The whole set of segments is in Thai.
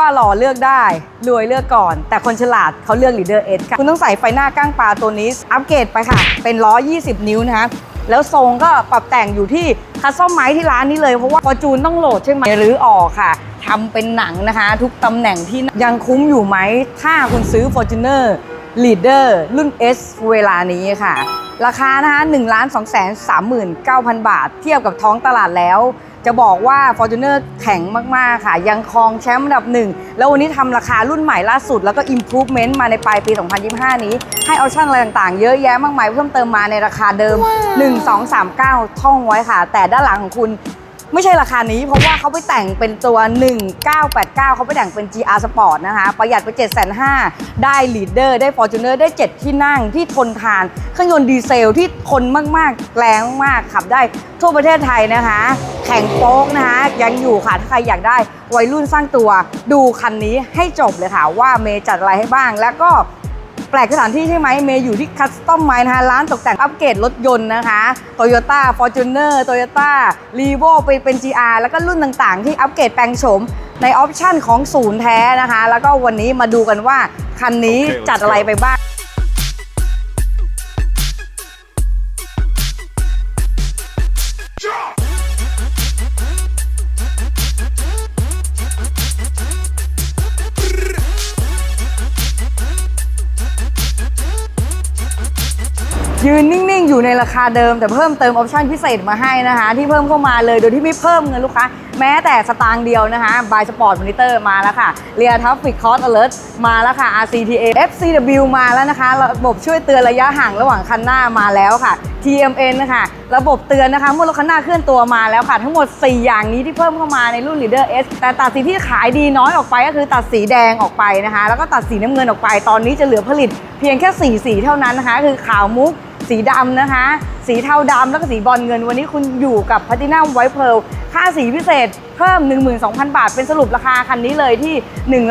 ว่าหล่อเลือกได้ รวยเลือกก่อน แต่คนฉลาดเขาเลือก Leader S ค่ะ คุณต้องใส่ไฟหน้าก้างปลาตัวนี้ อัปเกรดไปค่ะ เป็น120 นิ้วนะคะแล้วทรงก็ปรับแต่งอยู่ที่คัสซอมไม้ที่ร้านนี้เลย เพราะว่าฟอร์จูนต้องโหลดใช่ไหมหรือออกค่ะทำเป็นหนังนะคะ ทุกตำแหน่งที่ยังคุ้มอยู่ไหม ถ้าคุณซื้อ Fortuner Leader รุ่น S เวลานี้ค่ะ ราคานะคะ1 2 3 9 0 0 0 บาท เทียบกับท้องตลาดแล้ว จะบอกว่า Fortuner แข็งมาก ๆ ค่ะ ยังครองแชมป์อันดับหนึ่ง แล้ววันนี้ทำราคารุ่นใหม่ล่าสุด แล้วก็ Improvement มาในปลายปี 2025 นี้ ให้ออปชั่นอะไรต่างๆ เยอะแยะมากมายเพิ่มเติมมาในราคาเดิม 1 2 3 9 ท่องไว้ค่ะ แต่ด้านหลังของคุณ ไม่ใช่ราคานี้เพราะว่าเขาไปแต่งเป็นตัว 1989 เขาไปแต่งเป็น GR Sport นะคะ ประหยัดไป 7 5 0 0 0ได้ Leader ได้ Fortuner ได้ 7 ที่นั่งที่ทนทาน เครื่องยนต์ดีเซลที่ทนมาก ๆ แรงมากๆขับได้ทั่วประเทศไทยนะคะ แข่งโป๊กนะคะ ยังอยู่ค่ะ ถ้าใครอยากได้วัยรุ่นสร้างตัว ดูคันนี้ให้จบเลยค่ะว่าเมย์จัดอะไรให้บ้างแล้วก็ แปลกสถานที่ใช่ไหมเมย์อยู่ที่คัสตอมไมนะคะร้านตกแต่งอัปเกรดรถยนต์นะคะ Toyota Fortuner Toyota r e v o ไปเป็น GR แล้วก็รุ่นต่างๆ ที่อัปเกรดแปลงโฉมในออปชั่นของศูนย์แท้นะคะ แล้วก็วันนี้มาดูกันว่าคันนี้โอเคจัดอะไรไปบ้าง ยืนนิ่ง ๆ อยู่ในราคาเดิมแต่เพิ่มเติมออปชั่นพิเศษมาให้นะคะ ที่เพิ่มเข้ามาเลยโดยที่ไม่เพิ่มเงินลูกค้า แม้แต่สตางค์เดียวนะคะบายสปอร์ตมอนิเตอร์มาแล้วค่ะเรียทัฟฟิกคอร์สอเลิร์มาแล้วค่ะ RCTA FCW มาแล้วนะคะ ระบบช่วยเตือนระยะห่างระหว่างคันหน้ามาแล้วค่ะ TMN นะคะระบบเตือนนะคะเมื่อรถคันหน้าเคลื่อนตัวมาแล้วค่ะ ทั้งหมด 4 อย่างนี้ที่เพิ่มเข้ามาในรุ่น Leader S แต่ตัดสีที่ขายดีน้อยออกไปก็คือตัดสีแดงออกไปนะคะ แล้วก็ตัดสีน้ำเงินออกไป ตอนนี้จะเหลือผลิตเพียงแค่4สีเท่านั้นนะคะ คือขาวมุก สีดำนะคะ สีเทาดำแล้วก็สีบอลเงิน วันนี้คุณอยู่กับพัตินัมไวท์เพลค่าสีพิเศษเพิ่ม 12,000 บาท เป็นสรุปราคาคันนี้เลยที่ 1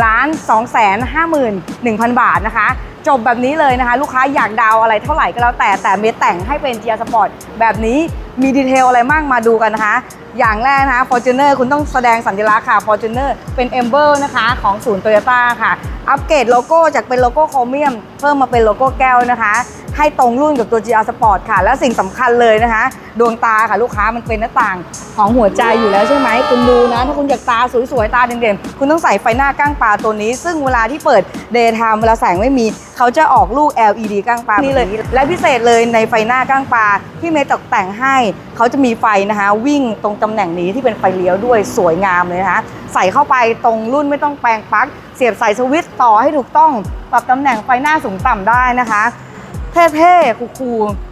2 5 1 0 0 0 บาทนะคะ จบแบบนี้เลยนะคะ ลูกค้าอยากดาวอะไรเท่าไหร่ก็แล้วแต่แต่เมแต่งให้เป็น GR Sport แบบนี้มีดีเทลอะไรมากมาดูกันนะคะ อย่างแรกนะคะ Fortuner คุณต้องแสดงสัญลักษณ์ค่ะ Fortuner เป็น e m b l e นะคะของศูนย์โตโยต้าค่ะ อัปเกรดโลโก้จากเป็นโลโก้โครเมียม เพิ่มมาเป็นโลโก้แก้วนะคะ ให้ตรงรุ่นกับตัว GR Sport ค่ะ และสิ่งสำคัญเลยนะคะ ดวงตาค่ะลูกค้ามันเป็นหน้าต่างของหัวใจอยู่แล้วใช่ไหมคุณดูนะ ถ้าคุณอยากตาสวยๆ ตาเด่นๆ คุณต้องใส่ไฟหน้าก้างปลาตัวนี้ ซึ่งเวลาที่เปิด Daytime เวลาแสงไม่มี เขาจะออกลูก LED ก้างปลานี่เลย และพิเศษเลยในไฟหน้าก้างปลาที่เมย์ตกแต่งให้ เขาจะมีไฟนะคะ วิ่งตรงตำแหน่งนี้ที่เป็นไฟเลี้ยวด้วยสวยงามเลยนะคะใส่เข้าไปตรงรุ่นไม่ต้องแปลงปลั๊กเสียบใส่สวิตช์ต่อให้ถูกต้องปรับตำแหน่งไฟหน้าสูงต่ำได้นะคะ เท่ๆคูลๆ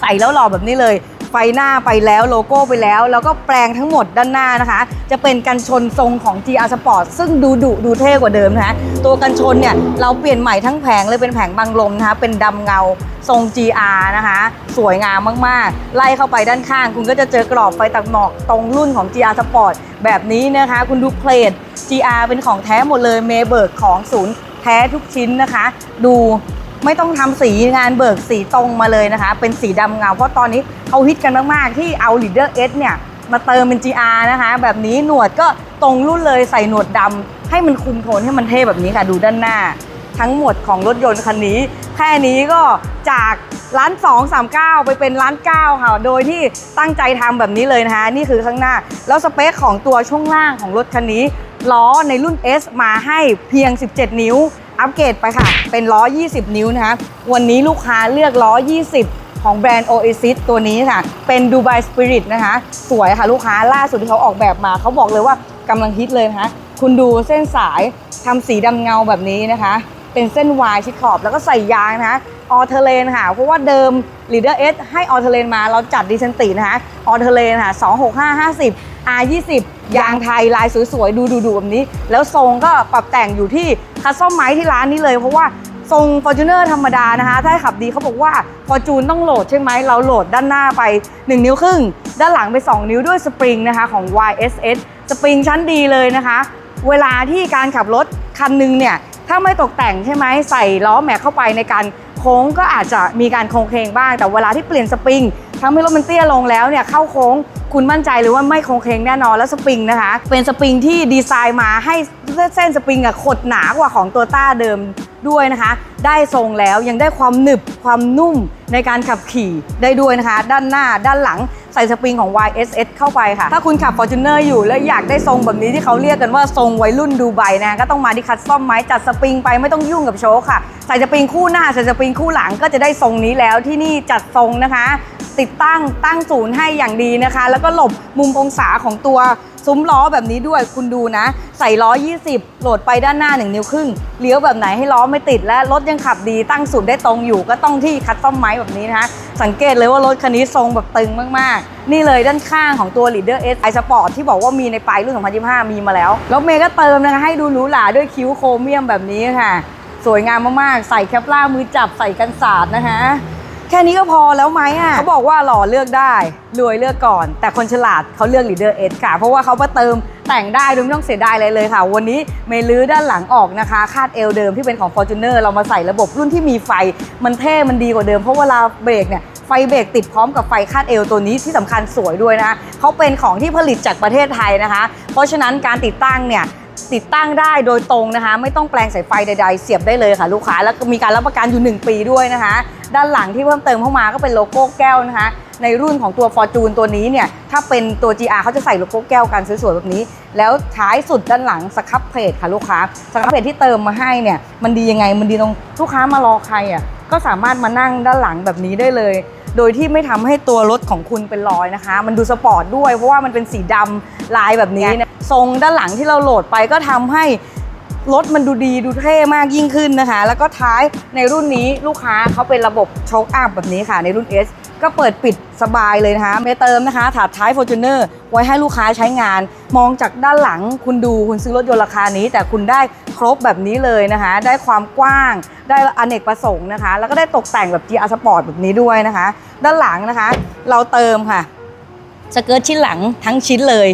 ใส่แล้วหล่อแบบนี้เลยไฟหน้าไปแล้วโลโก้ไปแล้ว แล้วก็แปลงทั้งหมดด้านหน้านะคะ จะเป็นกันชนทรงของ GR Sport ซึ่งดูดุดูเท่กว่าเดิมนะคะตัวกันชนเนี่ยเราเปลี่ยนใหม่ทั้งแผงเลยเป็นแผงบังลมนะคะเป็นดำเงาทรง GR นะคะ สวยงามมากๆ ไล่เข้าไปด้านข้าง คุณก็จะเจอกรอบไฟตักหมอกตรงรุ่นของ GR Sport แบบนี้นะคะ คุณดูเพลท GR เป็นของแท้หมดเลยเมเบิร์กของศูนย์แท้ทุกชิ้นนะคะ ดู ไม่ต้องทำสีงานเบิกสีตรงมาเลยนะคะ เป็นสีดำเงา เพราะตอนนี้เขาฮิตกันมาก ๆ ที่เอา Leader S เนี่ย มาเติมเป็น GR นะคะ แบบนี้หนวดก็ตรงรุ่นเลยใส่หนวดดำให้มันคุมโทนให้มันเท่แบบนี้ค่ะดูด้านหน้า ทั้งหมดของรถยนต์คันนี้ แค่นี้ก็จาก ล้าน2 3 9 ไปเป็นล้าน9ค่ะ โดยที่ตั้งใจทำแบบนี้เลยนะคะ นี่คือข้างหน้า แล้วสเปคของตัวช่วงล่างของรถคันนี้ ล้อในรุ่น S มาให้เพียง 17 นิ้ว อัปเกรดไปค่ะ เป็นล้อ 20 นิ้วนะคะ วันนี้ลูกค้าเลือกล้อ 20ของแบรนด์ Oasis ตัวนี้ค่ะ เป็น Dubai Spirit นะคะ สวยค่ะลูกค้าล่าสุดที่เขาออกแบบมา เขาบอกเลยว่ากำลังฮิตเลยนะคะ คุณดูเส้นสายทำสีดำเงาแบบนี้นะคะ เป็นเส้นวายชิดขอบแล้วก็ใส่ยางนะคะ ออเทเลนค่ะ เพราะว่าเดิม Leader S ให้ออเทเลนมาเราจัดดีเซนตินะคะออเทเลนค่ะ 26550 R20 ยางไทยลายสวยๆ ดูดูๆแบบนี้ แล้วทรงก็ปรับแต่งอยู่ที่คัสซอมไม้ที่ร้านนี้เลย เพราะว่าทรง Fortuner ธรรมดานะคะ ถ้าขับดีเขาบอกว่า Fortune ต้องโหลดใช่ไหม เราโหลดด้านหน้าไป 1 นิ้วครึ่ง ด้านหลังไป 2 นิ้วด้วยสปริงนะคะของ YSS สปริงชั้นดีเลยนะคะ เวลาที่การขับรถคันหนึงเนี่ย ถ้าไม่ตกแต่งใช่ไหมใส่ล้อแม็กเข้าไปในการ โค้งก็อาจจะมีการโค้งเคงบ้าง แต่เวลาที่เปลี่ยนสปริง ทำให้รถมันเตี้ยลงแล้วเนี่ยเข้าโค้งคุณมั่นใจเลยว่าไม่โค้งเคงแน่นอนแล้วสปริงนะคะ เป็นสปริงที่ดีไซน์มาให้เส้นสปริงอะขดหนากว่าของตัวต้าเดิมด้วยนะคะ ได้ทรงแล้วยังได้ความหนึบความนุ่มในการขับขี่ได้ด้วยนะคะ ด้านหน้าด้านหลังใส่สปริงของ YSS เข้าไปค่ะ ถ้าคุณขับ Fortuner อยู่แล้วอยากได้ทรงแบบนี้ที่เขาเรียกกันว่าทรงวัยรุ่นดูไบนะก็ต้องมาที่คัสตอมไม้จัดสปริงไปไม่ต้องยุ่งกับโชคค่ะ ใส่สปริงคู่หน้าใส่สปริงคู่หลังก็จะได้ทรงนี้แล้วที่นี่จัดทรงนะคะ ติดตั้งตั้งศูนย์ให้อย่างดีนะคะ แล้วก็หลบมุมองศาของตัวซุ้มล้อแบบนี้ด้วยคุณดูนะ ใส่ล้อ 20 โหลดไปด้านหน้า 1 นิ้วครึ่งเลี้ยวแบบไหนให้ล้อไม่ติดและรถยังขับดีตั้งศูนย์ได้ตรงอยู่ก็ต้องที่คัสตอมไม้แบบนี้นะคะสังเกตเลยว่ารถคันนี้ทรงแบบตึงมากๆ นี่เลยด้านข้างของตัว Leader S i Sport ที่บอกว่ามีในปลายรุ่น 2025มีมาแล้ว แล้วเมย์ก็เติมนะคะให้ดูหรูหราด้วยคิ้วโครเมียมแบบนี้ค่ะ สวยงามมากๆ ใส่แคปล่ามือจับใส่กันสาดนะคะ แค่นี้ก็พอแล้วไหมอะเขาบอกว่าหล่อเลือกได้ รวยเลือกก่อน แต่คนฉลาดเขาเลือก Leader S ค่ะ เพราะว่าเขามาเติมแต่งได้โดยไม่ต้องเสียดายอะไรเลยค่ะ วันนี้เมลื้อด้านหลังออกนะคะ คาดเอวเดิมที่เป็นของ Fortuner เรามาใส่ระบบรุ่นที่มีไฟ มันเท่ มันดีกว่าเดิม เพราะเวลาเบรกเนี่ยไฟเบรกติดพร้อมกับไฟคาดเอวตัวนี้ที่สำคัญสวยด้วยนะคะเขาเป็นของที่ผลิตจากประเทศไทยนะคะ เพราะฉะนั้นการติดตั้งเนี่ยติดตั้งได้โดยตรงนะคะ ไม่ต้องแปลงสายไฟใดๆ เสียบได้เลยค่ะ ลูกค้าแล้วก็มีการรับประกันอยู่ 1 ปีด้วยนะคะ ด้านหลังที่เพิ่มเติมเข้ามาก็เป็นโลโก้แก้วนะคะ ในรุ่นของตัว Fortune ตัวนี้เนี่ย ถ้าเป็นตัว GR เขาจะใส่โลโก้แก้วกันสวยๆแบบนี้ แล้วท้ายสุดด้านหลังสครับเพลทค่ะลูกค้าสครับเพลทที่เติมมาให้เนี่ยมันดียังไงมันดีตรงลูกค้ามารอใครอะก็สามารถมานั่งด้านหลังแบบนี้ได้เลย โดยที่ไม่ทำให้ตัวรถของคุณเป็นรอยนะคะ มันดูสปอร์ตด้วยเพราะว่ามันเป็นสีดำลายแบบนี้เนี่ยทรงด้านหลังที่เราโหลดไปก็ทำให้ รถมันดูดีดูเท่มากยิ่งขึ้นนะคะ แล้วก็ท้ายในรุ่นนี้ลูกค้าเขาเป็นระบบโชคอัพแบบนี้ค่ะในรุ่น S ก็เปิดปิดสบายเลยนะคะไม่เติมนะคะ ถาดท้าย Fortuner ไว้ให้ลูกค้าใช้งาน มองจากด้านหลังคุณดูคุณซื้อรถยนต์ราคานี้ แต่คุณได้ครบแบบนี้เลยนะคะ ได้ความกว้างได้อเนกประสงค์นะคะ แล้วก็ได้ตกแต่งแบบ GR Sport แบบนี้ด้วยนะคะ ด้านหลังนะคะ เราเติมค่ะสเกิร์ตชิ้นหลังทั้งชิ้นเลย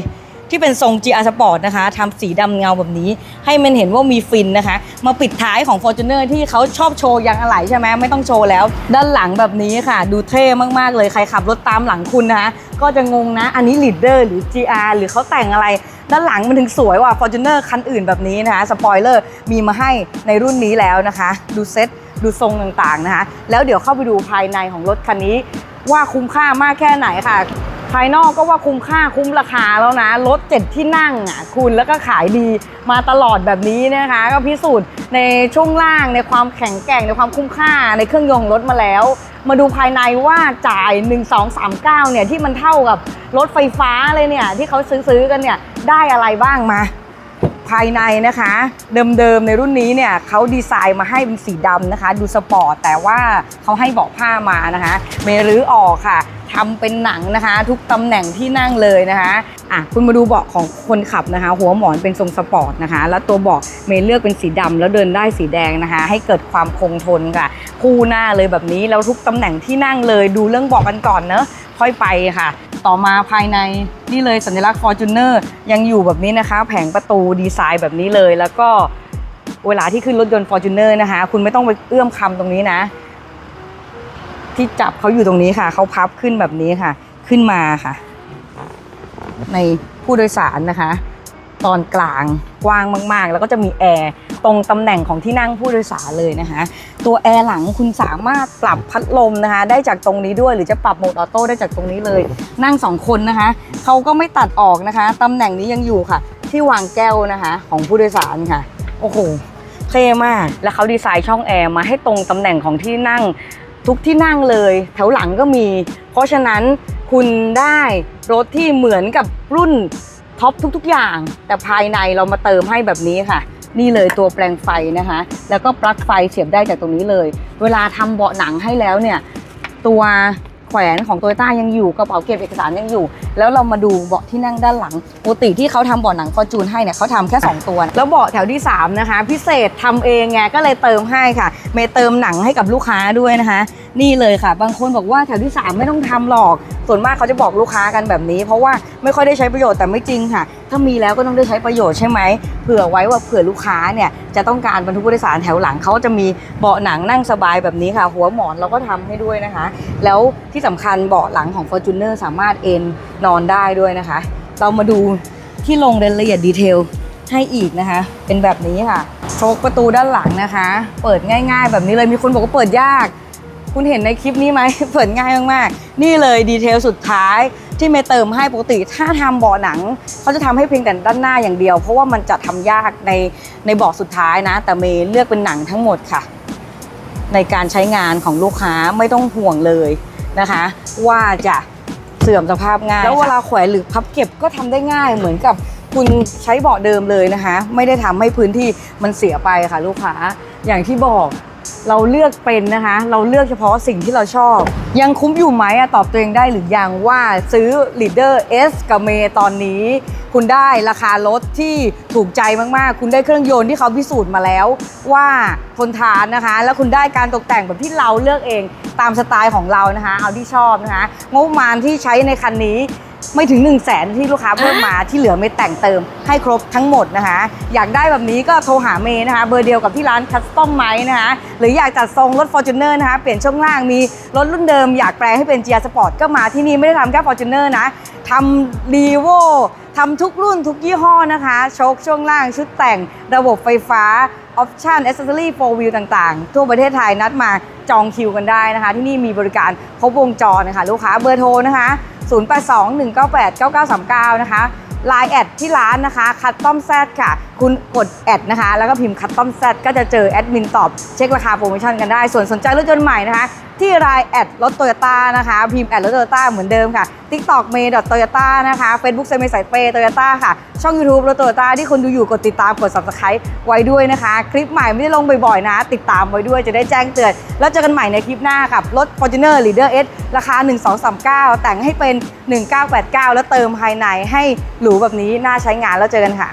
ที่เป็นทรง GR Sport นะคะทำสีดำเงาแบบนี้ ให้มันเห็นว่ามีฟินนะคะ มาปิดท้ายของ Fortuner ที่เขาชอบโชว์ยางอะไหล่ใช่ไหมไม่ต้องโชว์แล้ว ด้านหลังแบบนี้ค่ะ ดูเท่มากๆเลยใครขับรถตามหลังคุณนะคะก็จะงงนะ อันนี้ Leader หรือ GR หรือเขาแต่งอะไร ด้านหลังมันถึงสวยว่า Fortuner คันอื่นแบบนี้นะคะสปอยเลอร์มีมาให้ในรุ่นนี้แล้วนะคะ ดูเซ็ตดูทรงต่างๆนะคะ แล้วเดี๋ยวเข้าไปดูภายในของรถคันนี้ ว่าคุ้มค่ามากแค่ไหนค่ะ ภายนอกก็ว่าคุ้มค่าคุ้มราคาแล้วนะ รถเจ็ดที่นั่งอะคุณแล้วก็ขายดีมาตลอดแบบนี้นะคะ ก็พิสูจน์ในช่วงล่างในความแข็งแกร่งในความคุ้มค่าในเครื่องยนต์รถมาแล้ว มาดูภายในว่าจ่าย 1 2 3 9เนี่ยที่มันเท่ากับรถไฟฟ้าเลยเนี่ยที่เขาซื้อๆกันเนี่ยได้อะไรบ้างมา ภายในนะคะ เดิมๆในรุ่นนี้เนี่ยเขาดีไซน์มาให้เป็นสีดำนะคะ ดูสปอร์ตแต่ว่าเขาให้เบาะผ้ามานะคะ เมรื้อออกค่ะทำเป็นหนังนะคะ ทุกตำแหน่งที่นั่งเลยนะคะอะคุณมาดูเบาะของคนขับนะคะ หัวหมอนเป็นทรงสปอร์ตนะคะ แล้วตัวเบาะเมย์เลือกเป็นสีดำแล้วเดินได้สีแดงนะคะ ให้เกิดความคงทนค่ะ คู่หน้าเลยแบบนี้แล้วทุกตำแหน่งที่นั่งเลยดูเรื่องเบาะกันก่อนเนอะค่อยไปค่ะ ต่อมาภายในนี่เลยสัญลักษณ์ Fortuner ยังอยู่แบบนี้นะคะ แผงประตูดีไซน์แบบนี้เลย แล้วก็เวลาที่ขึ้นรถยนต์ Fortuner นะคะ คุณไม่ต้องไปเอื้อมคำตรงนี้นะ ที่จับเขาอยู่ตรงนี้ค่ะ เขาพับขึ้นแบบนี้ค่ะ ขึ้นมาค่ะ ในผู้โดยสารนะคะ ตอนกลางกว้างมากๆ แล้วก็จะมีแอร์ตรงตำแหน่งของที่นั่งผู้โดยสารเลยนะคะ ตัวแอร์หลังคุณสามารถปรับพัดลมนะคะ ได้จากตรงนี้ด้วยหรือจะปรับโหมดออโต้ได้จากตรงนี้เลย นั่งสองคนนะคะเขาก็ไม่ตัดออกนะคะตำแหน่งนี้ยังอยู่ค่ะ ที่วางแก้วนะคะ ของผู้โดยสารค่ะ โอ้โหเท่มาก แล้วเขาดีไซน์ช่องแอร์มาให้ตรงตำแหน่งของที่นั่งทุกที่นั่งเลย แถวหลังก็มี เพราะฉะนั้นคุณได้รถที่เหมือนกับรุ่น ท็อปทุกๆอย่าง แต่ภายในเรามาเติมให้แบบนี้ค่ะ นี่เลยตัวแปลงไฟนะคะ แล้วก็ปลั๊กไฟเสียบได้จากตรงนี้เลย เวลาทำเบาะหนังให้แล้วเนี่ยตัวแขวนของโตโยต้ายังอยู่กระเป๋าเก็บเอกสารยังอยู่ แล้วเรามาดูเบาะที่นั่งด้านหลังปกติที่เขาทำเบาะหนังฟอร์จูนให้เนี่ยเขาทำแค่ 2 ตัว แล้วเบาะแถวที่ 3 นะคะ พิเศษทำเองไงก็เลยเติมให้ค่ะ เมย์เติมหนังให้กับลูกค้าด้วยนะคะ นี่เลยค่ะ บางคนบอกว่าแถวที่ 3 ไม่ต้องทำหรอก ส่วนมากเขาจะบอกลูกค้ากันแบบนี้ เพราะว่าไม่ค่อยได้ใช้ประโยชน์แต่ไม่จริงค่ะ ถ้ามีแล้วก็ต้องได้ใช้ประโยชน์ใช่ไหมเผื่อไว้ว่าเผื่อลูกค้าเนี่ยจะต้องการบรรทุกผู้โดยสารแถวหลังเขาจะมีเบาะหนังนั่งสบายแบบนี้ค่ะ หัวหมอนเราก็ทำให้ด้วยนะคะ แล้วที่สำคัญเบาะหลังของ Fortuner สามารถเอนนอนได้ด้วยนะคะ เรามาดูที่ลงรายละเอียดดีเทลให้อีกนะคะ เป็นแบบนี้ค่ะโชคประตูด้านหลังนะคะ เปิดง่าย ๆ แบบนี้เลยมีคนบอกว่าเปิดยาก คุณเห็นในคลิปนี้ไหม เปิดง่ายมากๆ นี่เลยดีเทลสุดท้ายที่เมย์เติมให้ปกติถ้าทำเบาะหนัง เขาจะทำให้เพียงแต่ด้านหน้าอย่างเดียว เพราะว่ามันจะทำยากในในเบาะสุดท้ายนะ แต่เมย์เลือกเป็นหนังทั้งหมดค่ะ ในการใช้งานของลูกค้าไม่ต้องห่วงเลยนะคะ ว่าจะเสื่อมสภาพง่าย แล้วเวลาแขวนหรือพับเก็บก็ทำได้ง่ายเหมือนกับคุณใช้เบาะเดิมเลยนะคะ ไม่ได้ทำให้พื้นที่มันเสียไปค่ะ ลูกค้าอย่างที่บอก เราเลือกเป็นนะคะ เราเลือกเฉพาะสิ่งที่เราชอบ ยังคุ้มอยู่ไหมอะตอบตัวเองได้หรือยังว่าซื้อ Leader S กับเมย์ตอนนี้ คุณได้ราคารถที่ถูกใจมาก ๆ คุณได้เครื่องยนต์ที่เขาพิสูจน์มาแล้ว ว่าทนทานนะคะ แล้วคุณได้การตกแต่งแบบที่เราเลือกเองตามสไตล์ของเรานะคะ เอาที่ชอบนะคะงบประมาณที่ใช้ในคันนี้ ไม่ถึง 1 0 0 0 0แสนที่ลูกค้าเพิ่มมาที่เหลือไม่แต่งเติมให้ครบทั้งหมดนะคะ อยากได้แบบนี้ก็โทรหาเมย์นะคะ เบอร์เดียวกับที่ร้านคัสตอมไมนะคะหรืออยากจัดทรงรถ f o r t u n e r นะคะเปลี่ยนช่วงล่างมีรถรุ่นเดิมอยากแปลให้เป็น GR Sport ก็มาที่นี่ไม่ได้ทำแค่ f o r t u n e r นะทำรีโวทำทุกรุ่นทุกยี่ห้อนะคะ โชคช่วงล่างชุดแต่งระบบไฟฟ้า ออปชั่นอ c เซสซอรี่โฟร์วิวต่างๆ ทั่วประเทศไทยนัดมาจองคิวกันได้นะคะ ที่นี่มีบริการครบวงจรนะคะ ลูกค้าเบอร์โทรนะคะ 0821989939 นะคะไลน์แอดที่ร้านนะคะคัตตอมแซดค่ะคุณกดแอดนะคะ แล้วก็พิมพ์คัตตอมแซดก็จะเจอแอดมินตอบเช็คราคาโปรโมชั่นกันได้ ส่วนสนใจรถยนต์ใหม่นะคะ ที่รายแอดรถโตโยต้านะคะ พิมพ์แอดรถโตโยต้าเหมือนเดิมค่ะ TikTok เมย์ดอทโตโยต้านะคะ Facebook เซมิสายเปย์โตโยต้าค่ะ ช่อง YouTube รถโตโยต้าที่คนดูอยู่กดติดตามกด subscribe ไว้ด้วยนะคะ คลิปใหม่ไม่ได้ลงบ่อยๆนะ ติดตามไว้ด้วยจะได้แจ้งเตือน แล้วเจอกันใหม่ในคลิปหน้ากับรถ Fortuner Leader S ราคา 1239 แต่งให้เป็น 1989 แล้วเติมภายในให้หรูแบบนี้น่าใช้งานแล้วเจอกันค่ะ